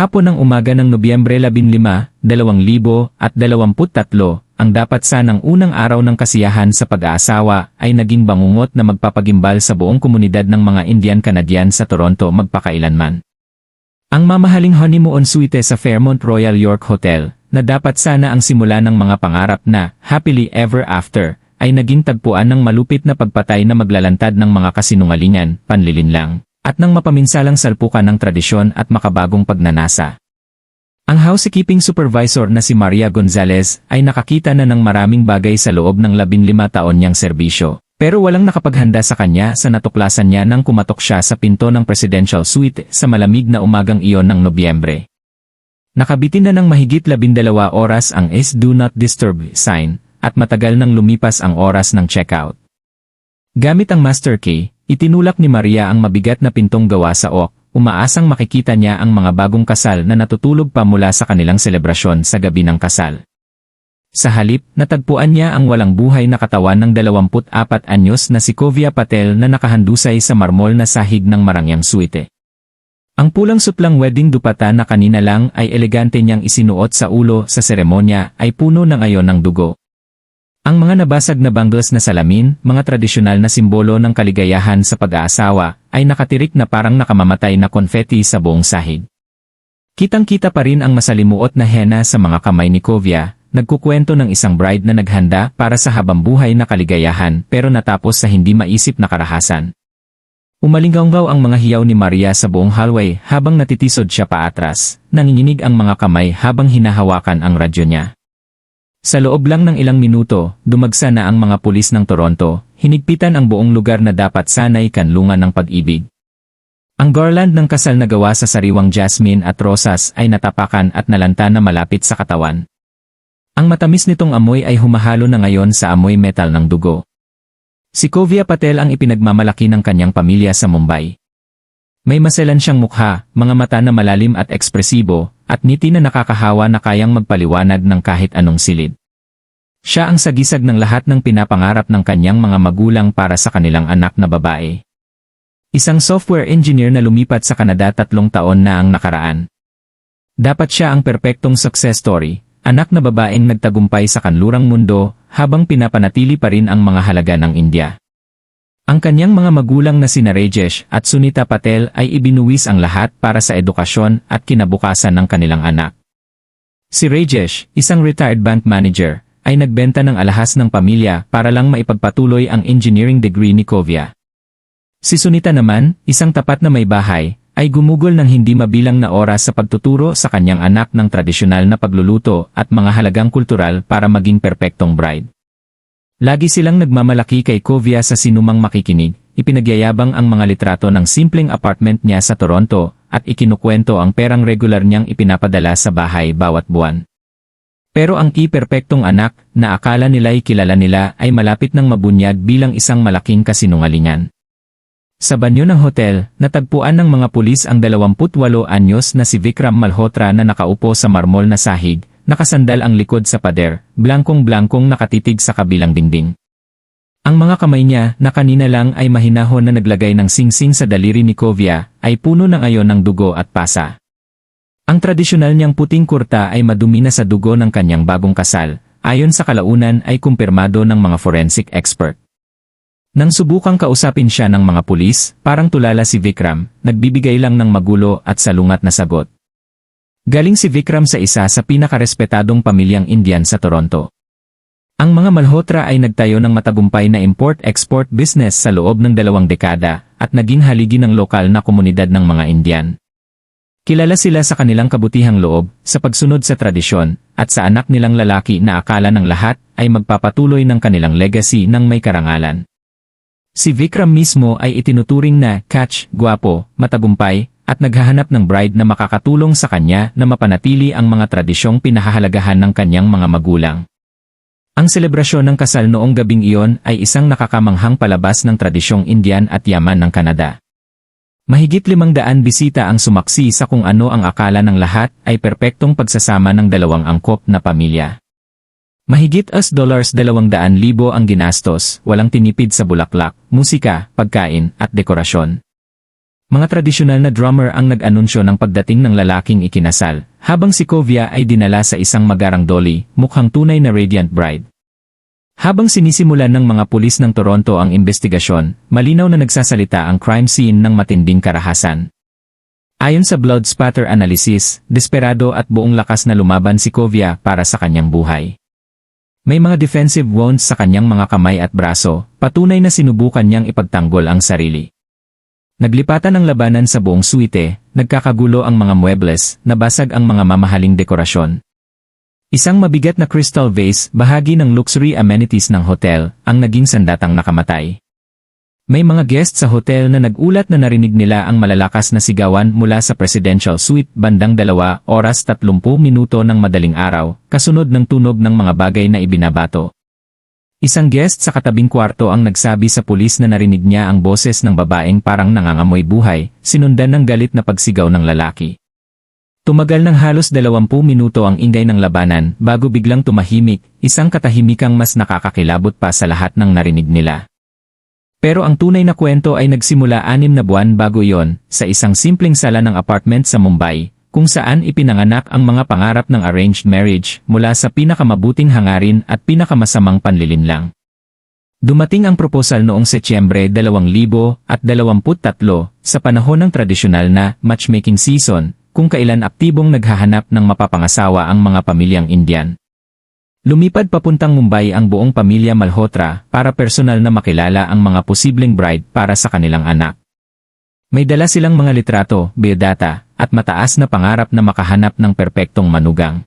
hapon ng umaga ng Nobyembre 15, 2023, ang dapat sanang unang araw ng kasiyahan sa pag-aasawa ay naging bangungot na magpapagimbal sa buong komunidad ng mga Indian-Canadian sa Toronto magpakailanman. Ang mamahaling honeymoon suite sa Fairmont Royal York Hotel, na dapat sana ang simula ng mga pangarap na happily ever after, ay naging tagpuan ng malupit na pagpatay na maglalantad ng mga kasinungalingan, panlilinlang, at ng mapaminsalang salpukan ng tradisyon at makabagong pagnanasa. Ang housekeeping supervisor na si Maria Gonzalez ay nakakita na ng maraming bagay sa loob ng 15 taon niyang serbisyo. Pero walang nakapaghanda sa kanya sa natuklasan niya nang kumatok siya sa pinto ng presidential suite sa malamig na umagang iyon ng Nobyembre. Nakabitin na ng mahigit 12 oras ang is do not disturb sign at matagal nang lumipas ang oras ng checkout. Gamit ang master key, itinulak ni Maria ang mabigat na pintong gawa sa oak umaasang makikita niya ang mga bagong kasal na natutulog pa mula sa kanilang selebrasyon sa gabi ng kasal. Sa halip, natagpuan niya ang walang buhay na katawan ng 24 anyos na si Kovia Patel na nakahandusay sa marmol na sahig ng marangyang suite. Ang pulang sutlang wedding dupata na kanina lang ay elegante niyang isinuot sa ulo sa seremonya ay puno na ngayon ng dugo. Ang mga nabasag na bangles na salamin, mga tradisyonal na simbolo ng kaligayahan sa pag-aasawa, ay nakatirik na parang nakamamatay na konfeti sa buong sahig. Kitang-kita pa rin ang masalimuot na hena sa mga kamay ni Kovia, nagkukwento ng isang bride na naghanda para sa habambuhay na kaligayahan pero natapos sa hindi maisip na karahasan. Umalinggaw ang mga hiyaw ni Maria sa buong hallway habang natitisod siya paatras, nanginginig ang mga kamay habang hinahawakan ang radyo niya. Sa loob lang ng ilang minuto, dumagsa na ang mga pulis ng Toronto, hinigpitan ang buong lugar na dapat sanay kanlungan ng pag-ibig. Ang garland ng kasal na gawa sa sariwang jasmine at rosas ay natapakan at nalanta na malapit sa katawan. Ang matamis nitong amoy ay humahalo na ngayon sa amoy metal ng dugo. Si Kovia Patel ang ipinagmamalaki ng kanyang pamilya sa Mumbai. May maselan siyang mukha, mga mata na malalim at ekspresibo, at ngiti na nakakahawa na kayang magpaliwanag ng kahit anong silid. Siya ang sagisag ng lahat ng pinapangarap ng kanyang mga magulang para sa kanilang anak na babae. Isang software engineer na lumipat sa Canada tatlong taon na ang nakaraan. Dapat siya ang perpektong success story, anak na babaeng nagtagumpay sa kanlurang mundo habang pinapanatili pa rin ang mga halaga ng India. Ang kanyang mga magulang na sina Rajesh at Sunita Patel ay ibinuwis ang lahat para sa edukasyon at kinabukasan ng kanilang anak. Si Rajesh, isang retired bank manager, ay nagbenta ng alahas ng pamilya para lang maipagpatuloy ang engineering degree ni Kovia. Si Sunita naman, isang tapat na may bahay, ay gumugol ng hindi mabilang na oras sa pagtuturo sa kanyang anak ng tradisyonal na pagluluto at mga halagang kultural para maging perpektong bride. Lagi silang nagmamalaki kay Kovia sa sinumang makikinig, ipinagyayabang ang mga litrato ng simpleng apartment niya sa Toronto, at ikinukwento ang perang regular niyang ipinapadala sa bahay bawat buwan. Pero ang ki-perpektong anak, na akala nila'y kilala nila ay malapit ng mabunyag bilang isang malaking kasinungalingan. Sa banyo ng hotel, natagpuan ng mga pulis ang 28 anyos na si Vikram Malhotra na nakaupo sa marmol na sahig, Nakasandal ang likod sa pader, blankong-blankong nakatitig sa kabilang dingding. Ang mga kamay niya na kanina lang ay mahinahon na naglagay ng singsing sa daliri ni Kovia ay puno ng ayon ng dugo at pasa. Ang tradisyonal niyang puting kurta ay madumi na sa dugo ng kanyang bagong kasal, ayon sa kalaunan ay kumpirmado ng mga forensic expert. Nang subukang kausapin siya ng mga pulis, parang tulala si Vikram, nagbibigay lang ng magulo at salungat na sagot. Galing si Vikram sa isa sa pinakarespetadong pamilyang Indian sa Toronto. Ang mga Malhotra ay nagtayo ng matagumpay na import-export business sa loob ng dalawang dekada at naging haligi ng lokal na komunidad ng mga Indian. Kilala sila sa kanilang kabutihang loob, sa pagsunod sa tradisyon, at sa anak nilang lalaki na akala ng lahat ay magpapatuloy ng kanilang legacy ng may karangalan. Si Vikram mismo ay itinuturing na catch, guwapo, matagumpay, at naghahanap ng bride na makakatulong sa kanya na mapanatili ang mga tradisyong pinahahalagahan ng kanyang mga magulang. Ang selebrasyon ng kasal noong gabing iyon ay isang nakakamanghang palabas ng tradisyong Indian at Yaman ng Canada. Mahigit limang daan bisita ang sumaksi sa kung ano ang akala ng lahat ay perpektong pagsasama ng dalawang angkop na pamilya. Mahigit as dollars dalawang daan libo ang ginastos, walang tinipid sa bulaklak, musika, pagkain, at dekorasyon. Mga tradisyonal na drummer ang nag-anunsyo ng pagdating ng lalaking ikinasal, habang si Kovia ay dinala sa isang magarang dolly, mukhang tunay na radiant bride. Habang sinisimulan ng mga pulis ng Toronto ang investigasyon, malinaw na nagsasalita ang crime scene ng matinding karahasan. Ayon sa blood spatter analysis, desperado at buong lakas na lumaban si Kovia para sa kanyang buhay. May mga defensive wounds sa kanyang mga kamay at braso, patunay na sinubukan niyang ipagtanggol ang sarili. Naglipatan ang labanan sa buong suite, nagkakagulo ang mga muebles, nabasag ang mga mamahaling dekorasyon. Isang mabigat na crystal vase, bahagi ng luxury amenities ng hotel, ang naging sandatang nakamatay. May mga guest sa hotel na nagulat na narinig nila ang malalakas na sigawan mula sa presidential suite bandang dalawa oras 30 minuto ng madaling araw, kasunod ng tunog ng mga bagay na ibinabato. Isang guest sa katabing kwarto ang nagsabi sa pulis na narinig niya ang boses ng babaeng parang nangangamoy buhay, sinundan ng galit na pagsigaw ng lalaki. Tumagal ng halos 20 minuto ang ingay ng labanan bago biglang tumahimik, isang katahimikang mas nakakakilabot pa sa lahat ng narinig nila. Pero ang tunay na kwento ay nagsimula anim na buwan bago yon, sa isang simpleng sala ng apartment sa Mumbai, kung saan ipinanganak ang mga pangarap ng arranged marriage mula sa pinakamabuting hangarin at pinakamasamang panlilinlang. Dumating ang proposal noong Setyembre 2023 sa panahon ng tradisyonal na matchmaking season, kung kailan aktibong naghahanap ng mapapangasawa ang mga pamilyang Indian. Lumipad papuntang Mumbai ang buong pamilya Malhotra para personal na makilala ang mga posibleng bride para sa kanilang anak. May dala silang mga litrato, biodata, at mataas na pangarap na makahanap ng perpektong manugang.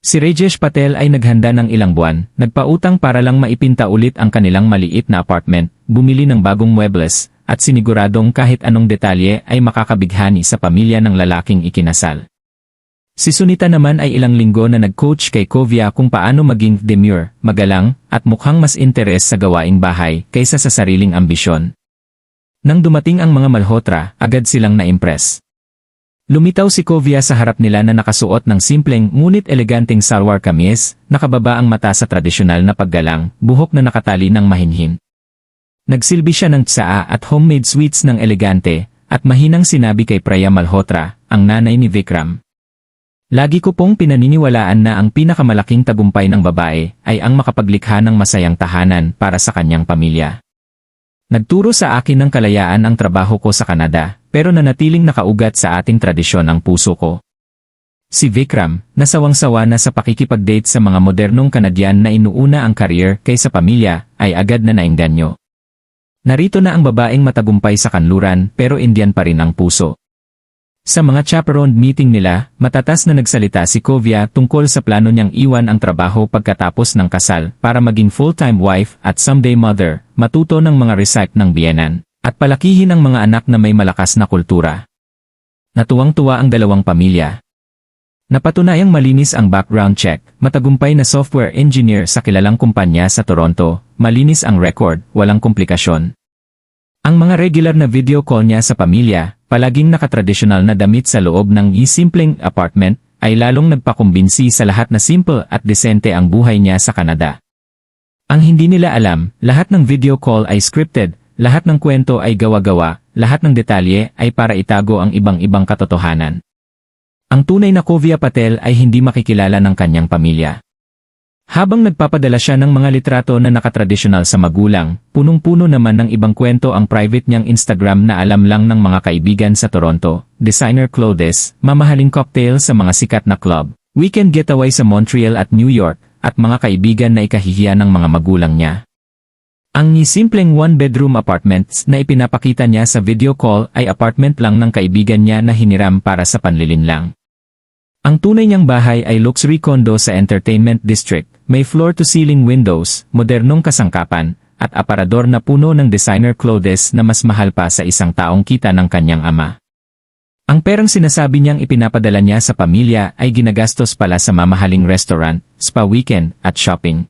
Si Rajesh Patel ay naghanda ng ilang buwan, nagpautang para lang maipinta ulit ang kanilang maliit na apartment, bumili ng bagong muebles, at siniguradong kahit anong detalye ay makakabighani sa pamilya ng lalaking ikinasal. Si Sunita naman ay ilang linggo na nag-coach kay Kovia kung paano maging demure, magalang, at mukhang mas interes sa gawaing bahay kaysa sa sariling ambisyon. Nang dumating ang mga Malhotra, agad silang na-impress. Lumitaw si Kovia sa harap nila na nakasuot ng simpleng ngunit eleganteng salwar kamies, nakababa ang mata sa tradisyonal na paggalang, buhok na nakatali ng mahinhin. Nagsilbi siya ng tsaa at homemade sweets ng elegante, at mahinang sinabi kay Praya Malhotra, ang nanay ni Vikram, Lagi ko pong pinaniniwalaan na ang pinakamalaking tagumpay ng babae ay ang makapaglikha ng masayang tahanan para sa kanyang pamilya. Nagturo sa akin ng kalayaan ang trabaho ko sa Canada, pero nanatiling nakaugat sa ating tradisyon ang puso ko. Si Vikram, nasawang-sawa na sa pakikipag-date sa mga modernong Canadian na inuuna ang career kaysa pamilya, ay agad na naingganyo. Narito na ang babaeng matagumpay sa kanluran pero Indian pa rin ang puso. Sa mga chaperoned meeting nila, matatas na nagsalita si Kovia tungkol sa plano niyang iwan ang trabaho pagkatapos ng kasal para maging full-time wife at someday mother, matuto ng mga recipe ng biyenan, at palakihin ang mga anak na may malakas na kultura. Natuwang-tuwa ang dalawang pamilya. Napatunayang malinis ang background check, matagumpay na software engineer sa kilalang kumpanya sa Toronto, malinis ang record, walang komplikasyon. Ang mga regular na video call niya sa pamilya, palaging nakatradisyonal na damit sa loob ng isimpleng apartment, ay lalong nagpakumbinsi sa lahat na simple at desente ang buhay niya sa Canada. Ang hindi nila alam, lahat ng video call ay scripted, lahat ng kwento ay gawa-gawa, lahat ng detalye ay para itago ang ibang-ibang katotohanan. Ang tunay na Kovia Patel ay hindi makikilala ng kanyang pamilya. Habang nagpapadala siya ng mga litrato na nakatradisyonal sa magulang, punong-puno naman ng ibang kwento ang private niyang Instagram na alam lang ng mga kaibigan sa Toronto, designer clothes, mamahaling cocktail sa mga sikat na club, weekend getaway sa Montreal at New York, at mga kaibigan na ikahihiya ng mga magulang niya. Ang simpleng one-bedroom apartments na ipinapakita niya sa video call ay apartment lang ng kaibigan niya na hiniram para sa panlilinlang. Ang tunay niyang bahay ay luxury condo sa entertainment district, may floor-to-ceiling windows, modernong kasangkapan, at aparador na puno ng designer clothes na mas mahal pa sa isang taong kita ng kanyang ama. Ang perang sinasabi niyang ipinapadala niya sa pamilya ay ginagastos pala sa mamahaling restaurant, spa weekend, at shopping.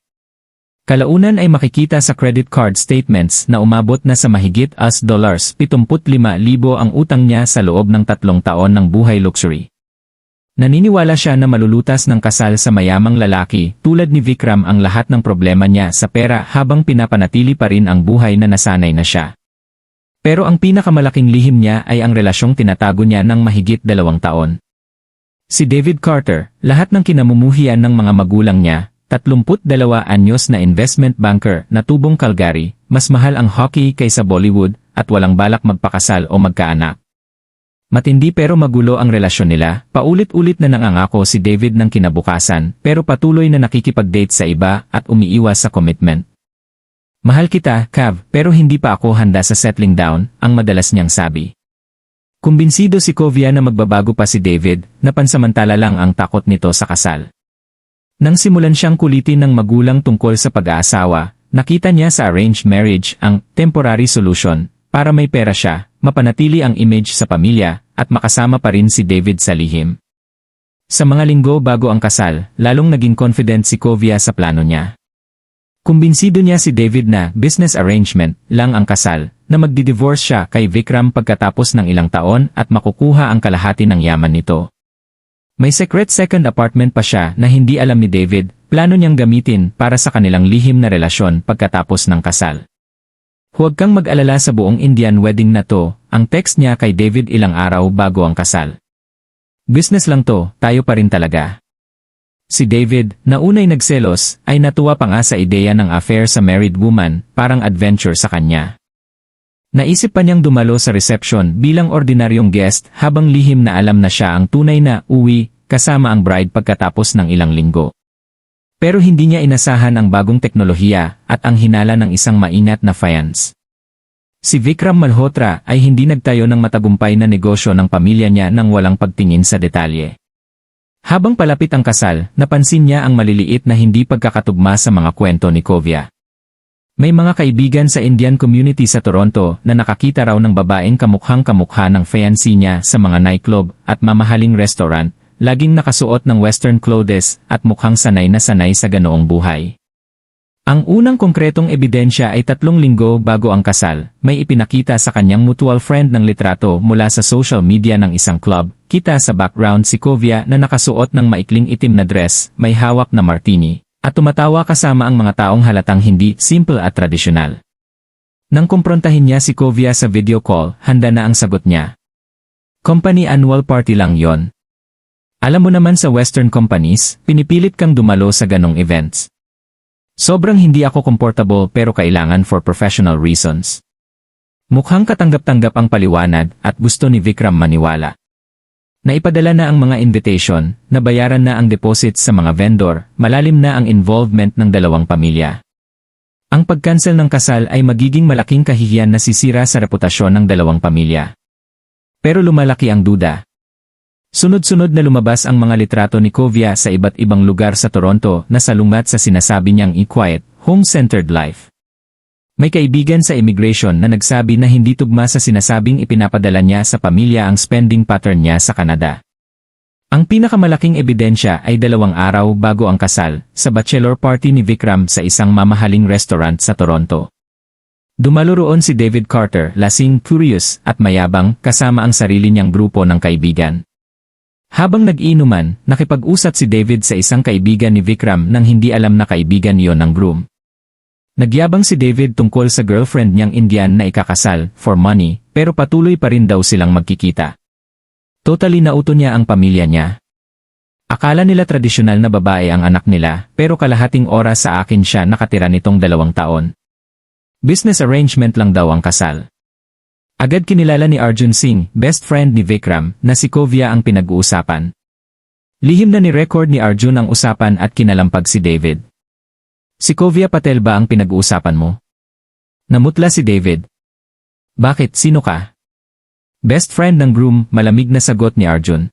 Kalaunan ay makikita sa credit card statements na umabot na sa mahigit as dollars 75,000 ang utang niya sa loob ng tatlong taon ng buhay luxury. Naniniwala siya na malulutas ng kasal sa mayamang lalaki, tulad ni Vikram ang lahat ng problema niya sa pera habang pinapanatili pa rin ang buhay na nasanay na siya. Pero ang pinakamalaking lihim niya ay ang relasyong tinatago niya ng mahigit dalawang taon. Si David Carter, lahat ng kinamumuhian ng mga magulang niya, 32 anyos na investment banker na tubong Calgary, mas mahal ang hockey kaysa Bollywood at walang balak magpakasal o magkaanak. Matindi pero magulo ang relasyon nila, paulit-ulit na nangangako si David ng kinabukasan pero patuloy na nakikipag-date sa iba at umiiwas sa commitment. Mahal kita, Cav, pero hindi pa ako handa sa settling down, ang madalas niyang sabi. Kumbinsido si Kovia na magbabago pa si David, na pansamantala lang ang takot nito sa kasal. Nang simulan siyang kulitin ng magulang tungkol sa pag-aasawa, nakita niya sa arranged marriage ang temporary solution para may pera siya, mapanatili ang image sa pamilya, at makasama pa rin si David sa lihim. Sa mga linggo bago ang kasal, lalong naging confident si Kovia sa plano niya. Kumbinsido niya si David na business arrangement lang ang kasal, na magdi-divorce siya kay Vikram pagkatapos ng ilang taon at makukuha ang kalahati ng yaman nito. May secret second apartment pa siya na hindi alam ni David, plano niyang gamitin para sa kanilang lihim na relasyon pagkatapos ng kasal. Huwag kang mag-alala sa buong Indian wedding na to, ang text niya kay David ilang araw bago ang kasal. Business lang to, tayo pa rin talaga. Si David, na unay nagselos, ay natuwa pa nga sa ideya ng affair sa married woman, parang adventure sa kanya. Naisip pa niyang dumalo sa reception bilang ordinaryong guest habang lihim na alam na siya ang tunay na uwi kasama ang bride pagkatapos ng ilang linggo. Pero hindi niya inasahan ang bagong teknolohiya at ang hinala ng isang mainat na fans. Si Vikram Malhotra ay hindi nagtayo ng matagumpay na negosyo ng pamilya niya nang walang pagtingin sa detalye. Habang palapit ang kasal, napansin niya ang maliliit na hindi pagkakatugma sa mga kwento ni Kovia. May mga kaibigan sa Indian community sa Toronto na nakakita raw ng babaeng kamukhang kamukha ng fiancé niya sa mga nightclub at mamahaling restaurant, laging nakasuot ng western clothes at mukhang sanay na sanay sa ganoong buhay. Ang unang konkretong ebidensya ay tatlong linggo bago ang kasal, may ipinakita sa kanyang mutual friend ng litrato mula sa social media ng isang club, kita sa background si Kovia na nakasuot ng maikling itim na dress, may hawak na martini, at tumatawa kasama ang mga taong halatang hindi simple at tradisyonal. Nang kumprontahin niya si Kovia sa video call, handa na ang sagot niya. Company annual party lang yon. Alam mo naman sa western companies, pinipilit kang dumalo sa ganong events. Sobrang hindi ako comfortable pero kailangan for professional reasons. Mukhang katanggap-tanggap ang paliwanag at gusto ni Vikram maniwala. Naipadala na ang mga invitation, nabayaran na ang deposits sa mga vendor, malalim na ang involvement ng dalawang pamilya. Ang pag-cancel ng kasal ay magiging malaking kahihiyan na sisira sa reputasyon ng dalawang pamilya. Pero lumalaki ang duda. Sunod-sunod na lumabas ang mga litrato ni Kovia sa iba't ibang lugar sa Toronto na salungat sa sinasabi niyang e-quiet, home-centered life. May kaibigan sa immigration na nagsabi na hindi tugma sa sinasabing ipinapadala niya sa pamilya ang spending pattern niya sa Canada. Ang pinakamalaking ebidensya ay dalawang araw bago ang kasal, sa bachelor party ni Vikram sa isang mamahaling restaurant sa Toronto. Dumalo roon si David Carter, lasing, curious, at mayabang, kasama ang sarili niyang grupo ng kaibigan. Habang nag-inuman, nakipag-usap si David sa isang kaibigan ni Vikram nang hindi alam na kaibigan iyon ng groom. Nagyabang si David tungkol sa girlfriend niyang Indian na ikakasal, for money, pero patuloy pa rin daw silang magkikita. Totally nauto niya ang pamilya niya. Akala nila tradisyonal na babae ang anak nila, pero kalahating oras sa akin siya nakatira nitong dalawang taon. Business arrangement lang daw ang kasal. Agad kinilala ni Arjun Singh, best friend ni Vikram, na si Kovia ang pinag-uusapan. Lihim na ni record ni Arjun ang usapan at kinalampag si David. Si Kovia Patel ba ang pinag-uusapan mo? Namutla si David. Bakit, sino ka? Best friend ng groom, malamig na sagot ni Arjun.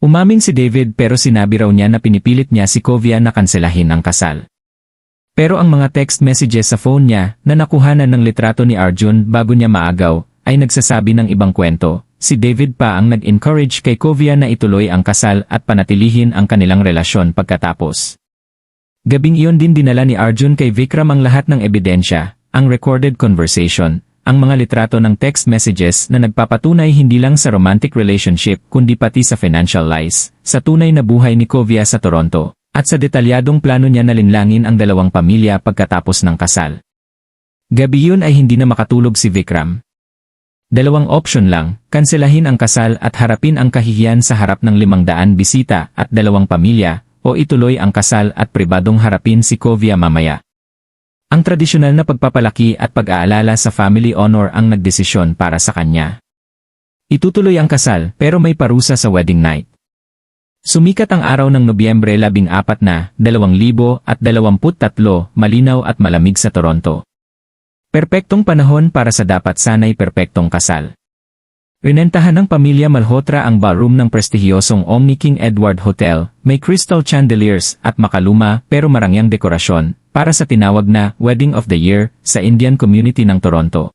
Umamin si David pero sinabi raw niya na pinipilit niya si Kovia na kanselahin ang kasal. Pero ang mga text messages sa phone niya na nakuhanan ng litrato ni Arjun bago niya maagaw ay nagsasabi ng ibang kwento. Si David pa ang nag-encourage kay Kovia na ituloy ang kasal at panatilihin ang kanilang relasyon pagkatapos. Gabing iyon din dinala ni Arjun kay Vikram ang lahat ng ebidensya, ang recorded conversation, ang mga litrato ng text messages na nagpapatunay hindi lang sa romantic relationship kundi pati sa financial lies, sa tunay na buhay ni Kovia sa Toronto, at sa detalyadong plano niya na linlangin ang dalawang pamilya pagkatapos ng kasal. Gabi yun ay hindi na makatulog si Vikram. Dalawang option lang, kanselahin ang kasal at harapin ang kahihiyan sa harap ng limang daan bisita at dalawang pamilya, o ituloy ang kasal at pribadong harapin si Kovia mamaya. Ang tradisyonal na pagpapalaki at pag-aalala sa family honor ang nagdesisyon para sa kanya. Itutuloy ang kasal pero may parusa sa wedding night. Sumikat ang araw ng Nobyembre 14 na 2023 malinaw at malamig sa Toronto. Perpektong panahon para sa dapat sanay perpektong kasal. Rinentahan ng pamilya Malhotra ang ballroom ng prestihiyosong Omni King Edward Hotel, may crystal chandeliers at makaluma pero marangyang dekorasyon para sa tinawag na Wedding of the Year sa Indian community ng Toronto.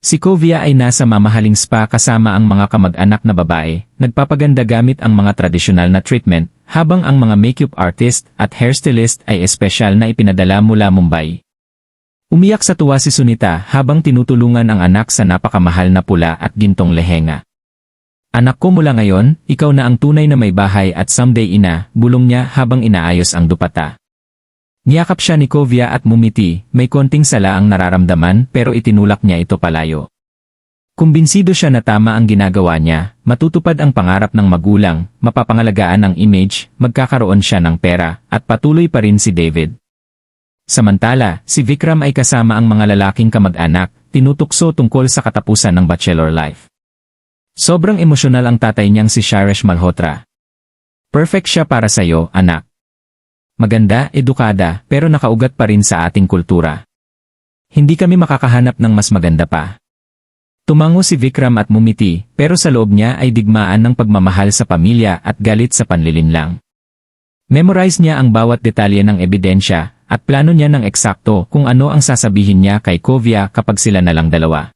Si Kovia ay nasa mamahaling spa kasama ang mga kamag-anak na babae, nagpapaganda gamit ang mga tradisyonal na treatment, habang ang mga makeup artist at hairstylist ay espesyal na ipinadala mula Mumbai. Umiyak sa tuwa si Sunita habang tinutulungan ang anak sa napakamahal na pula at gintong lehenga. Anak ko mula ngayon, ikaw na ang tunay na may bahay at someday ina, bulong niya habang inaayos ang dupata. Niyakap siya ni Kovia at mumiti, may konting sala ang nararamdaman pero itinulak niya ito palayo. Kumbinsido siya na tama ang ginagawa niya, matutupad ang pangarap ng magulang, mapapangalagaan ang image, magkakaroon siya ng pera, at patuloy pa rin si David. Samantala, si Vikram ay kasama ang mga lalaking kamag-anak, tinutukso tungkol sa katapusan ng bachelor life. Sobrang emosyonal ang tatay niyang si Sharesh Malhotra. Perfect siya para sa'yo, anak. Maganda, edukada, pero nakaugat pa rin sa ating kultura. Hindi kami makakahanap ng mas maganda pa. Tumango si Vikram at mumiti, pero sa loob niya ay digmaan ng pagmamahal sa pamilya at galit sa panlilinlang. Memorize niya ang bawat detalye ng ebidensya, at plano niya ng eksakto kung ano ang sasabihin niya kay Kovia kapag sila na lang dalawa.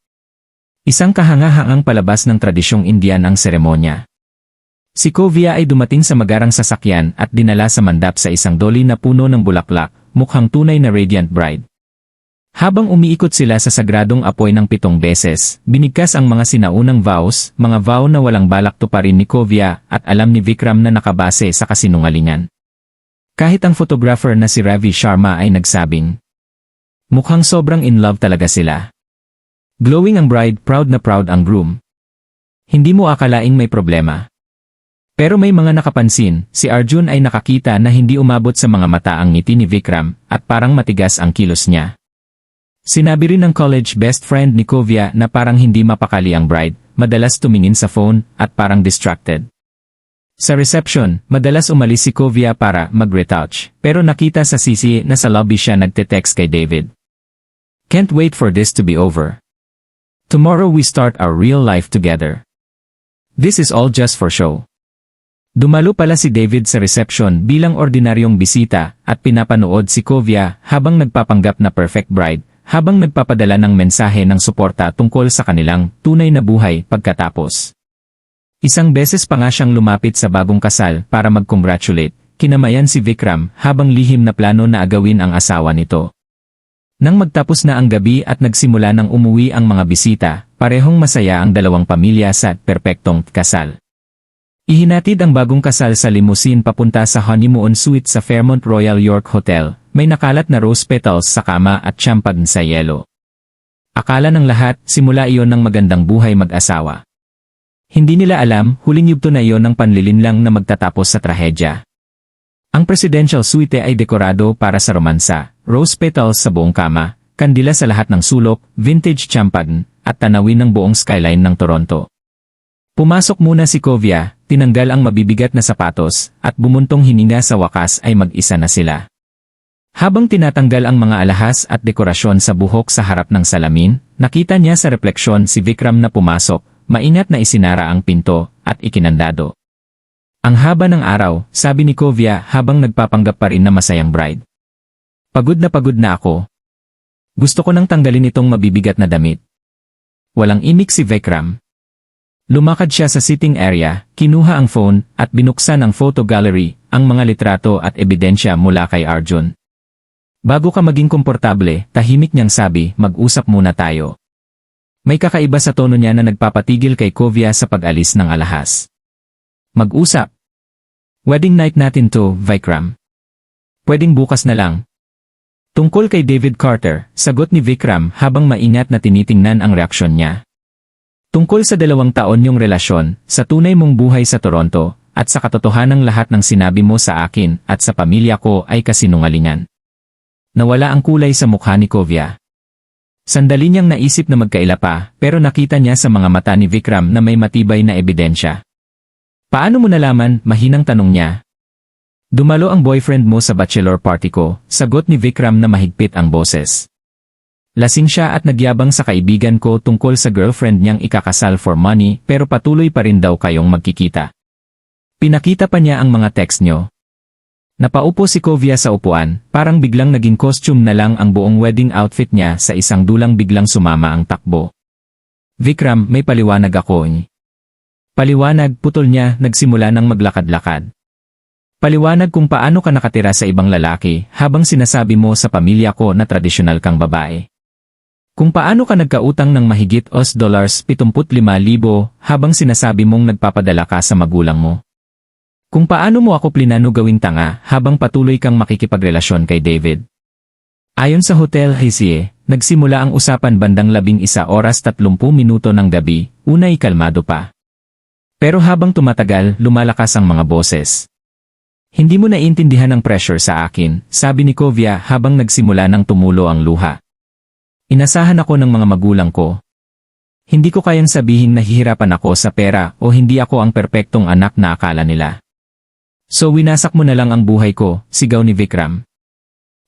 Isang kahangahangang palabas ng tradisyong Indian ang seremonya. Si Kovia ay dumating sa magarang sasakyan at dinala sa mandap sa isang doli na puno ng bulaklak, mukhang tunay na radiant bride. Habang umiikot sila sa sagradong apoy ng pitong beses, binigkas ang mga sinaunang vows, mga vow na walang balak tuparin ni Kovia at alam ni Vikram na nakabase sa kasinungalingan. Kahit ang photographer na si Ravi Sharma ay nagsabing, Mukhang sobrang in love talaga sila. Glowing ang bride, proud na proud ang groom. Hindi mo akalaing may problema. Pero may mga nakapansin, si Arjun ay nakakita na hindi umabot sa mga mata ang ngiti ni Vikram at parang matigas ang kilos niya. Sinabi rin ng college best friend ni Kovia na parang hindi mapakali ang bride, madalas tumingin sa phone at parang distracted. Sa reception, madalas umalis si Kovia para mag-retouch, pero nakita sa sisi na sa lobby siya nagte-text kay David. Can't wait for this to be over. Tomorrow we start our real life together. This is all just for show. Dumalo pala si David sa reception bilang ordinaryong bisita at pinapanood si Kovia habang nagpapanggap na perfect bride, habang nagpapadala ng mensahe ng suporta tungkol sa kanilang tunay na buhay pagkatapos. Isang beses pa nga siyang lumapit sa bagong kasal para mag-congratulate, kinamayan si Vikram habang lihim na plano na agawin ang asawa nito. Nang magtapos na ang gabi at nagsimula ng umuwi ang mga bisita, parehong masaya ang dalawang pamilya sa perpektong kasal. Ihinatid ang bagong kasal sa limousine papunta sa honeymoon suite sa Fairmont Royal York Hotel, may nakalat na rose petals sa kama at champagne sa yelo. Akala ng lahat, simula iyon ng magandang buhay mag-asawa. Hindi nila alam, huling yugto na iyon ng panlilinlang na magtatapos sa trahedya. Ang presidential suite ay dekorado para sa romansa, rose petals sa buong kama, kandila sa lahat ng sulok, vintage champagne, at tanawin ng buong skyline ng Toronto. Pumasok muna si Kovia, tinanggal ang mabibigat na sapatos, at bumuntong hininga sa wakas ay mag-isa na sila. Habang tinatanggal ang mga alahas at dekorasyon sa buhok sa harap ng salamin, nakita niya sa refleksyon si Vikram na pumasok, Maingat na isinara ang pinto at ikinandado. Ang haba ng araw, sabi ni Kovia habang nagpapanggap pa rin na masayang bride. Pagod na pagod na ako. Gusto ko nang tanggalin itong mabibigat na damit. Walang imik si Vikram. Lumakad siya sa sitting area, kinuha ang phone, at binuksan ang photo gallery, ang mga litrato at ebidensya mula kay Arjun. Bago ka maging komportable, tahimik niyang sabi, mag-usap muna tayo. May kakaiba sa tono niya na nagpapatigil kay Kovia sa pag-alis ng alahas. Mag-usap. Wedding night natin to, Vikram. Pwedeng bukas na lang. Tungkol kay David Carter, sagot ni Vikram habang maingat na tinitingnan ang reaksyon niya. Tungkol sa dalawang taon yung relasyon, sa tunay mong buhay sa Toronto, at sa katotohanang lahat ng sinabi mo sa akin at sa pamilya ko ay kasinungalingan. Nawala ang kulay sa mukha ni Kovia. Sandali niyang naisip na magkaila pa, pero nakita niya sa mga mata ni Vikram na may matibay na ebidensya. Paano mo nalaman, mahinang tanong niya. Dumalo ang boyfriend mo sa bachelor party ko, sagot ni Vikram na mahigpit ang boses. Lasing siya at nagyabang sa kaibigan ko tungkol sa girlfriend niyang ikakasal for money pero patuloy pa rin daw kayong magkikita. Pinakita pa niya ang mga text niyo. Napaupo si Kovia sa upuan, parang biglang naging costume na lang ang buong wedding outfit niya sa isang dulang biglang sumama ang takbo. Vikram, may paliwanag ako. Paliwanag, putol niya, nagsimula ng maglakad-lakad. Paliwanag kung paano ka nakatira sa ibang lalaki habang sinasabi mo sa pamilya ko na tradisyonal kang babae. Kung paano ka nagkautang ng mahigit os dollars 75,000 habang sinasabi mong nagpapadala ka sa magulang mo. Kung paano mo ako plinano gawing tanga habang patuloy kang makikipagrelasyon kay David. Ayon sa Hotel Hisie, nagsimula ang usapan bandang labing isa oras 30 minuto ng gabi, unay kalmado pa. Pero habang tumatagal, lumalakas ang mga boses. Hindi mo naiintindihan ang pressure sa akin, sabi ni Kovia habang nagsimula ng tumulo ang luha. Inasahan ako ng mga magulang ko. Hindi ko kayang sabihin nahihirapan ako sa pera o hindi ako ang perpektong anak na akala nila. So winasak mo na lang ang buhay ko, sigaw ni Vikram.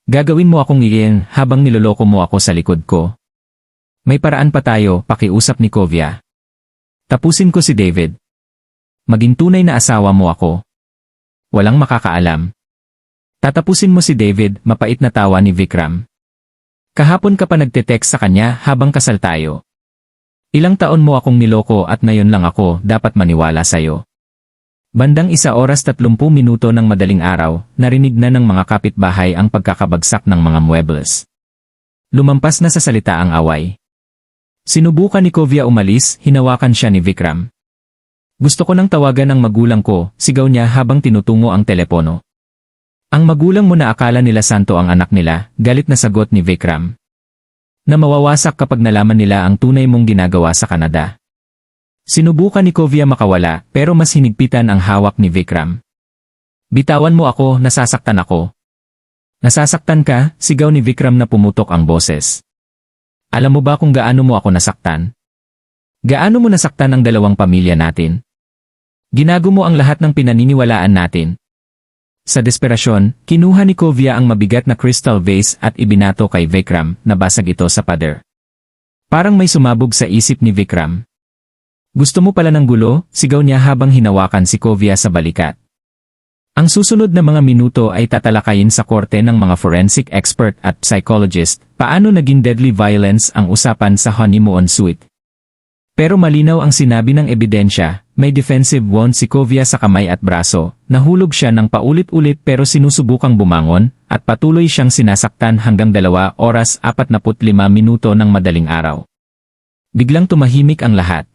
Gagawin mo akong iyan habang niloloko mo ako sa likod ko. May paraan pa tayo, pakiusap ni Kovia. Tapusin ko si David. Maging tunay na asawa mo ako. Walang makakaalam. Tatapusin mo si David, mapait na tawa ni Vikram. Kahapon ka pa nagte-text sa kanya habang kasal tayo. Ilang taon mo akong niloko at ngayon lang ako dapat maniwala sa'yo. Bandang isa oras 30 minuto ng madaling araw, narinig na ng mga kapitbahay ang pagkakabagsak ng mga muebles. Lumampas na sa salita ang away. Sinubukan ni Kovia umalis, hinawakan siya ni Vikram. Gusto ko nang tawagan ang magulang ko, sigaw niya habang tinutungo ang telepono. Ang magulang mo na akala nila santo ang anak nila, galit na sagot ni Vikram. Na mawawasak kapag nalaman nila ang tunay mong ginagawa sa Canada. Sinubukan ni Kovia makawala, pero mas hinigpitan ang hawak ni Vikram. Bitawan mo ako, nasasaktan ako. Nasasaktan ka, sigaw ni Vikram na pumutok ang boses. Alam mo ba kung gaano mo ako nasaktan? Gaano mo nasaktan ang dalawang pamilya natin? Ginago mo ang lahat ng pinaniniwalaan natin. Sa desperasyon, kinuha ni Kovia ang mabigat na crystal vase at ibinato kay Vikram na basag ito sa pader. Parang may sumabog sa isip ni Vikram. Gusto mo pala ng gulo, sigaw niya habang hinawakan si Kovia sa balikat. Ang susunod na mga minuto ay tatalakayin sa korte ng mga forensic expert at psychologist paano naging deadly violence ang usapan sa honeymoon suite. Pero malinaw ang sinabi ng ebidensya, may defensive wound si Kovia sa kamay at braso, nahulog siya ng paulit-ulit pero sinusubukang bumangon, at patuloy siyang sinasaktan hanggang 2 oras 45 minuto ng madaling araw. Biglang tumahimik ang lahat.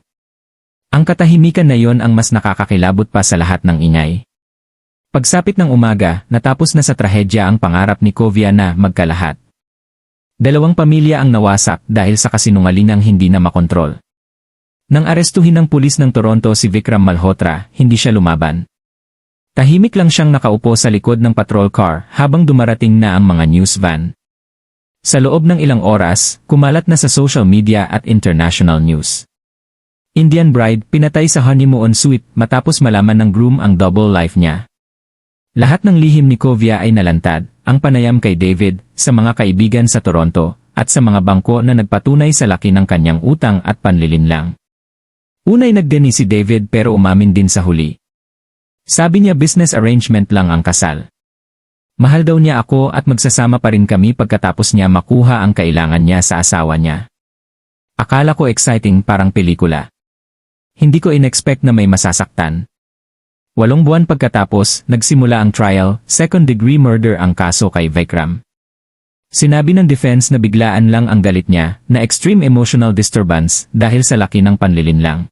Ang katahimikan na yon ang mas nakakakilabot pa sa lahat ng ingay. Pagsapit ng umaga, natapos na sa trahedya ang pangarap ni Kovia na magkalahat. Dalawang pamilya ang nawasak dahil sa kasinungalingang hindi na makontrol. Nang arestuhin ng pulis ng Toronto si Vikram Malhotra, hindi siya lumaban. Tahimik lang siyang nakaupo sa likod ng patrol car habang dumarating na ang mga news van. Sa loob ng ilang oras, kumalat na sa social media at international news. Indian bride pinatay sa honeymoon suite matapos malaman ng groom ang double life niya. Lahat ng lihim ni Kovia ay nalantad, ang panayam kay David, sa mga kaibigan sa Toronto, at sa mga bangko na nagpatunay sa laki ng kanyang utang at panlilinlang. Unay nagdeni si David pero umamin din sa huli. Sabi niya business arrangement lang ang kasal. Mahal daw niya ako at magsasama pa rin kami pagkatapos niya makuha ang kailangan niya sa asawa niya. Akala ko exciting parang pelikula. Hindi ko inexpect na may masasaktan. Walong buwan pagkatapos, nagsimula ang trial, second-degree murder ang kaso kay Vikram. Sinabi ng defense na biglaan lang ang galit niya, na extreme emotional disturbance dahil sa laki ng panlilinlang.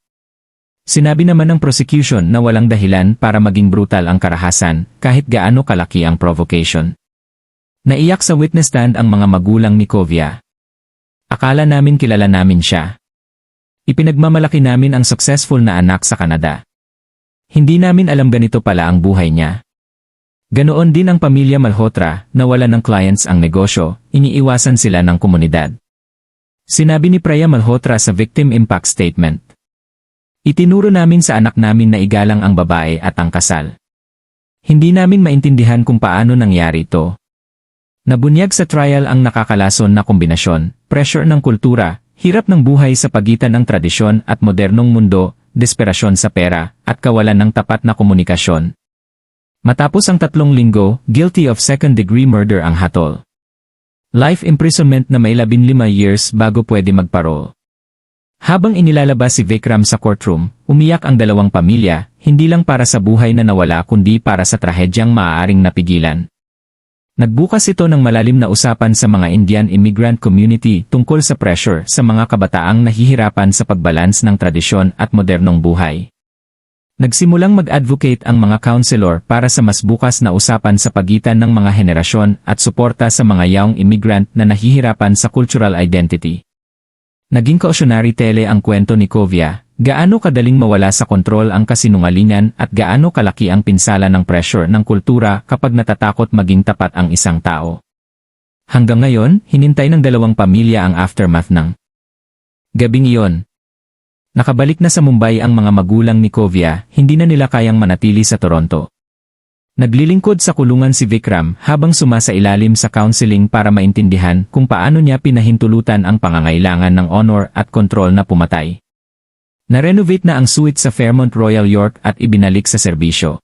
Sinabi naman ng prosecution na walang dahilan para maging brutal ang karahasan kahit gaano kalaki ang provocation. Naiyak sa witness stand ang mga magulang ni Kovia. Akala namin kilala namin siya. Ipinagmamalaki namin ang successful na anak sa Canada. Hindi namin alam ganito pala ang buhay niya. Ganoon din ang pamilya Malhotra na wala ng clients ang negosyo, iniiwasan sila ng komunidad. Sinabi ni Praya Malhotra sa Victim Impact Statement. Itinuro namin sa anak namin na igalang ang babae at ang kasal. Hindi namin maintindihan kung paano nangyari ito. Nabunyag sa trial ang nakakalason na kombinasyon, pressure ng kultura, hirap ng buhay sa pagitan ng tradisyon at modernong mundo, desperasyon sa pera, at kawalan ng tapat na komunikasyon. Matapos ang tatlong linggo, guilty of second-degree murder ang hatol. Life imprisonment na may 15 years bago pwede magparol. Habang inilalabas si Vikram sa courtroom, umiyak ang dalawang pamilya, hindi lang para sa buhay na nawala kundi para sa trahedyang maaaring napigilan. Nagbukas ito ng malalim na usapan sa mga Indian immigrant community tungkol sa pressure sa mga kabataang nahihirapan sa pagbalance ng tradisyon at modernong buhay. Nagsimulang mag-advocate ang mga counselor para sa mas bukas na usapan sa pagitan ng mga henerasyon at suporta sa mga yaong immigrant na nahihirapan sa cultural identity. Naging cautionary tele ang kwento ni Kovia, gaano kadaling mawala sa kontrol ang kasinungalingan at gaano kalaki ang pinsala ng pressure ng kultura kapag natatakot maging tapat ang isang tao. Hanggang ngayon, hinintay ng dalawang pamilya ang aftermath ng gabing iyon. Nakabalik na sa Mumbai ang mga magulang ni Kovia, hindi na nila kayang manatili sa Toronto. Naglilingkod sa kulungan si Vikram habang sumasailalim sa counseling para maintindihan kung paano niya pinahintulutan ang pangangailangan ng honor at kontrol na pumatay. Na-renovate na ang suite sa Fairmont Royal York at ibinalik sa serbisyo.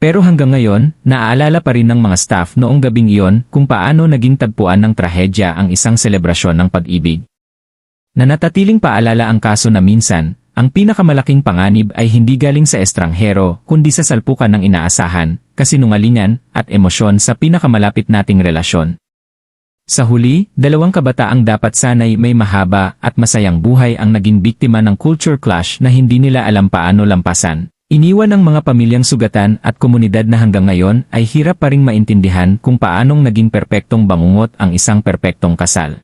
Pero hanggang ngayon, naaalala pa rin ng mga staff noong gabing iyon kung paano naging tagpuan ng trahedya ang isang selebrasyon ng pag-ibig. Nanatatiling paalala ang kaso na minsan, ang pinakamalaking panganib ay hindi galing sa estranghero kundi sa salpukan ng inaasahan, kasinungalingan, at emosyon sa pinakamalapit nating relasyon. Sa huli, dalawang kabataang dapat sanay may mahaba at masayang buhay ang naging biktima ng culture clash na hindi nila alam paano lampasan. Iniwan ng mga pamilyang sugatan at komunidad na hanggang ngayon ay hirap pa ring maintindihan kung paanong naging perpektong bangungot ang isang perpektong kasal.